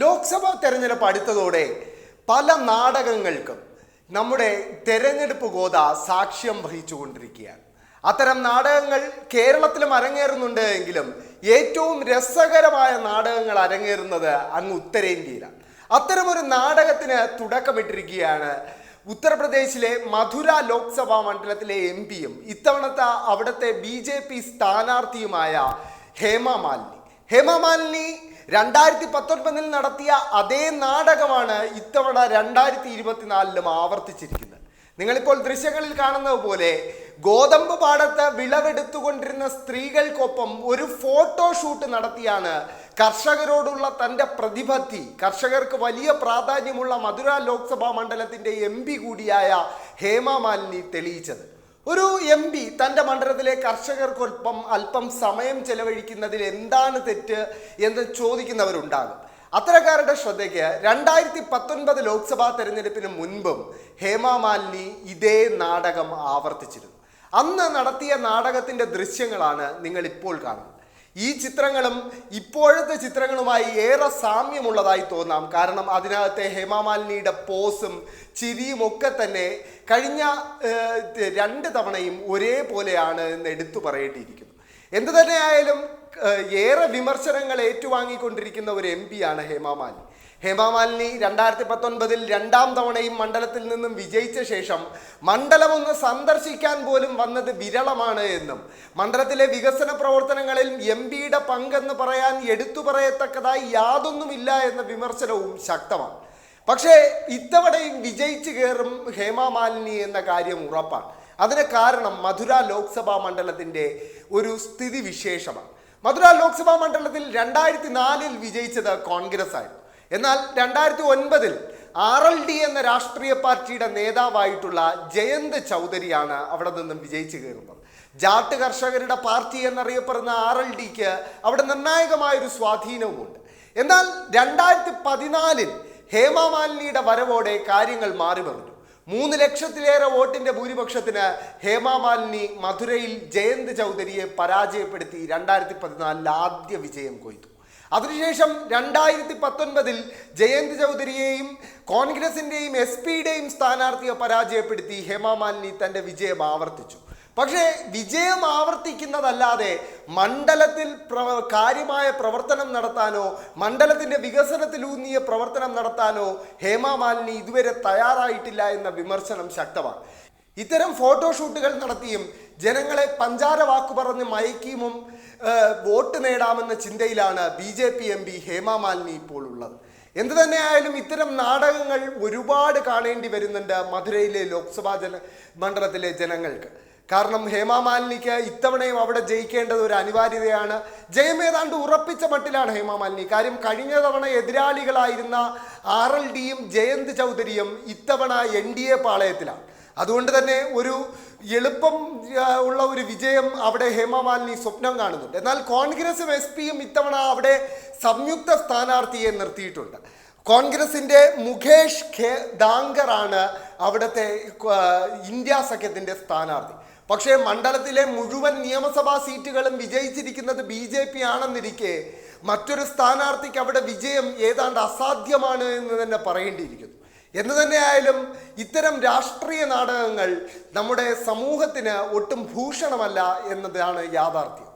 ലോക്സഭാ തെരഞ്ഞെടുപ്പ് അടുത്തതോടെ പല നാടകങ്ങൾക്കും നമ്മുടെ തെരഞ്ഞെടുപ്പ് ഗോത സാക്ഷ്യം വഹിച്ചുകൊണ്ടിരിക്കുകയാണ്. അത്തരം നാടകങ്ങൾ കേരളത്തിലും അരങ്ങേറുന്നുണ്ട് എങ്കിലും ഏറ്റവും രസകരമായ നാടകങ്ങൾ അരങ്ങേറുന്നത് അങ്ങ് ഉത്തരേന്ത്യയിലാണ്. അത്തരമൊരു നാടകത്തിന് തുടക്കമിട്ടിരിക്കുകയാണ് ഉത്തർപ്രദേശിലെ മധുര ലോക്സഭാ മണ്ഡലത്തിലെ എം പിയും ഇത്തവണത്തെ അവിടുത്തെ ബി ജെ പി സ്ഥാനാർത്ഥിയുമായ ഹേമ മാലിനി. ഹേമ മാലിനി രണ്ടായിരത്തി പത്തൊൻപതിൽ നടത്തിയ അതേ നാടകമാണ് ഇത്തവണ രണ്ടായിരത്തി ഇരുപത്തിനാലിലും ആവർത്തിച്ചിരിക്കുന്നത്. നിങ്ങളിപ്പോൾ ദൃശ്യങ്ങളിൽ കാണുന്നത് പോലെ ഗോതമ്പ് പാടത്ത് വിളവെടുത്തുകൊണ്ടിരുന്ന സ്ത്രീകൾക്കൊപ്പം ഒരു ഫോട്ടോഷൂട്ട് നടത്തിയാണ് കർഷകരോടുള്ള തന്റെ പ്രതിപത്തി കർഷകർക്ക് വലിയ പ്രാധാന്യമുള്ള മധുര ലോക്സഭാ മണ്ഡലത്തിന്റെ എം കൂടിയായ ഹേമ മാലിനി തെളിയിച്ചത്. ഒരു എം പി തന്റെ മണ്ഡലത്തിലെ കർഷകർക്കൊപ്പം അല്പം സമയം ചെലവഴിക്കുന്നതിൽ എന്താണ് തെറ്റ് എന്ന് ചോദിക്കുന്നവരുണ്ടാകും. അത്തരക്കാരുടെ ശ്രദ്ധയ്ക്ക് രണ്ടായിരത്തി പത്തൊൻപത് ലോക്സഭാ തെരഞ്ഞെടുപ്പിന് മുൻപും ഹേമ മാലിനി ഇതേ നാടകം ആവർത്തിച്ചിരുന്നു. അന്ന് നടത്തിയ നാടകത്തിന്റെ ദൃശ്യങ്ങളാണ് നിങ്ങൾ ഇപ്പോൾ കാണുന്നത്. ഈ ചിത്രങ്ങളും ഇപ്പോഴത്തെ ചിത്രങ്ങളുമായി ഏറെ സാമ്യമുള്ളതായി തോന്നാം. കാരണം അതിനകത്തെ ഹേമാമാലിനിയുടെ പോസും ചിരിയും ഒക്കെ തന്നെ കഴിഞ്ഞ രണ്ട് തവണയും ഒരേപോലെയാണ് എന്ന് എടുത്തു പറയേണ്ടിയിരിക്കുന്നു. എന്തു തന്നെയായാലും ഏറെ വിമർശനങ്ങൾ ഏറ്റുവാങ്ങിക്കൊണ്ടിരിക്കുന്ന ഒരു എം പിയാണ് ഹേമാമാലിനി ഹേമാമാലിനി രണ്ടായിരത്തി പത്തൊൻപതിൽ രണ്ടാം തവണയും മണ്ഡലത്തിൽ നിന്നും വിജയിച്ച ശേഷം മണ്ഡലം ഒന്ന് സന്ദർശിക്കാൻ പോലും വന്നത് വിരളമാണ് എന്നും മണ്ഡലത്തിലെ വികസന പ്രവർത്തനങ്ങളിൽ എം പിയുടെ പങ്കെന്ന് പറയാൻ എടുത്തു പറയത്തക്കതായി യാതൊന്നുമില്ല എന്ന വിമർശനവും ശക്തമാണ്. പക്ഷേ ഇത്തവണയും വിജയിച്ചു കയറും ഹേമാമാലിനി എന്ന കാര്യം ഉറപ്പാണ്. അതിന് കാരണം മധുര ലോക്സഭാ മണ്ഡലത്തിന്റെ ഒരു സ്ഥിതിവിശേഷമാണ്. മധുര ലോക്സഭാ മണ്ഡലത്തിൽ രണ്ടായിരത്തി നാലിൽ വിജയിച്ചത് കോൺഗ്രസ് ആയിരുന്നു എന്നാൽ രണ്ടായിരത്തി ഒൻപതിൽ ആർ എൽ ഡി എന്ന രാഷ്ട്രീയ പാർട്ടിയുടെ നേതാവായിട്ടുള്ള ജയന്ത് ചൗധരിയാണ് അവിടെ നിന്നും വിജയിച്ചു കയറുന്നത്. ജാട്ട് കർഷകരുടെ പാർട്ടി എന്നറിയപ്പെടുന്ന ആർ എൽ ഡിക്ക് അവിടെ നിർണായകമായൊരു സ്വാധീനവുമുണ്ട്. എന്നാൽ രണ്ടായിരത്തി പതിനാലിൽ ഹേമാമാലിനിയുടെ വരവോടെ കാര്യങ്ങൾ മാറിമറിഞ്ഞു മൂന്ന് ലക്ഷത്തിലേറെ വോട്ടിന്റെ ഭൂരിപക്ഷത്തിന് ഹേമാമാലിനി മധുരയിൽ ജയന്ത് ചൗധരിയെ പരാജയപ്പെടുത്തി രണ്ടായിരത്തി പതിനാലിൽ ആദ്യ വിജയം കൊയ്തു. അതിനുശേഷം രണ്ടായിരത്തി പത്തൊൻപതിൽ ജയന്ത് ചൗധരിയെയും കോൺഗ്രസിന്റെയും എസ് പിയുടെയും സ്ഥാനാർത്ഥിയെ പരാജയപ്പെടുത്തി ഹേമാമാലിനി തന്റെ വിജയം ആവർത്തിച്ചു. പക്ഷേ വിജയം ആവർത്തിക്കുന്നതല്ലാതെ മണ്ഡലത്തിൽ പ്രവ കാര്യമായ പ്രവർത്തനം നടത്താനോ മണ്ഡലത്തിന്റെ വികസനത്തിലൂന്നിയ പ്രവർത്തനം നടത്താനോ ഹേമാമാലിനി ഇതുവരെ തയ്യാറായിട്ടില്ല എന്ന വിമർശനം ശക്തമാണ്. ഇത്തരം ഫോട്ടോഷൂട്ടുകൾ നടത്തിയും ജനങ്ങളെ പഞ്ചാര വാക്കു പറഞ്ഞ് മയക്കിയുമും വോട്ട് നേടാമെന്ന ചിന്തയിലാണ് B J P M P Hema Malini ഇപ്പോൾ ഉള്ളത്. എന്തു തന്നെയായാലും ഇത്തരം നാടകങ്ങൾ ഒരുപാട് കാണേണ്ടി വരുന്നുണ്ട് മധുരയിലെ ലോക്സഭാ ജന മണ്ഡലത്തിലെ ജനങ്ങൾക്ക്. കാരണം ഹേമാമാലിനിക്ക് ഇത്തവണയും അവിടെ ജയിക്കേണ്ടത് ഒരു അനിവാര്യതയാണ്. ജയം ഏതാണ്ട് ഉറപ്പിച്ച മട്ടിലാണ് ഹേമാമാലിനി കാര്യം കഴിഞ്ഞ തവണ എതിരാളികളായിരുന്ന ആർ എൽ ഡിയും ജയന്ത് ചൗധരിയും ഇത്തവണ എൻ ഡി എ പാളയത്തിലാണ്. അതുകൊണ്ട് തന്നെ ഒരു എളുപ്പം ഉള്ള ഒരു വിജയം അവിടെ ഹേമമാലിനി സ്വപ്നം കാണുന്നുണ്ട്. എന്നാൽ കോൺഗ്രസും എസ് പിയും ഇത്തവണ അവിടെ സംയുക്ത സ്ഥാനാർത്ഥിയെ നിർത്തിയിട്ടുണ്ട്. കോൺഗ്രസിന്റെ മുഖേഷ് ഖേ ദാങ്കറാണ് അവിടുത്തെ ഇന്ത്യ സഖ്യത്തിന്റെ സ്ഥാനാർത്ഥി. പക്ഷേ മണ്ഡലത്തിലെ മുഴുവൻ നിയമസഭാ സീറ്റുകളും വിജയിച്ചിരിക്കുന്നത് ബി ജെ പി ആണെന്നിരിക്കെ മറ്റൊരു സ്ഥാനാർത്ഥിക്ക് അവിടെ വിജയം ഏതാണ്ട് അസാധ്യമാണ് എന്ന് തന്നെ പറയേണ്ടിയിരിക്കുന്നു. എന്ന് തന്നെയായാലും ഇത്തരം രാഷ്ട്രീയ നാടകങ്ങൾ നമ്മുടെ സമൂഹത്തിന് ഒട്ടും ഭൂഷണമല്ല എന്നതാണ് യാഥാർത്ഥ്യം.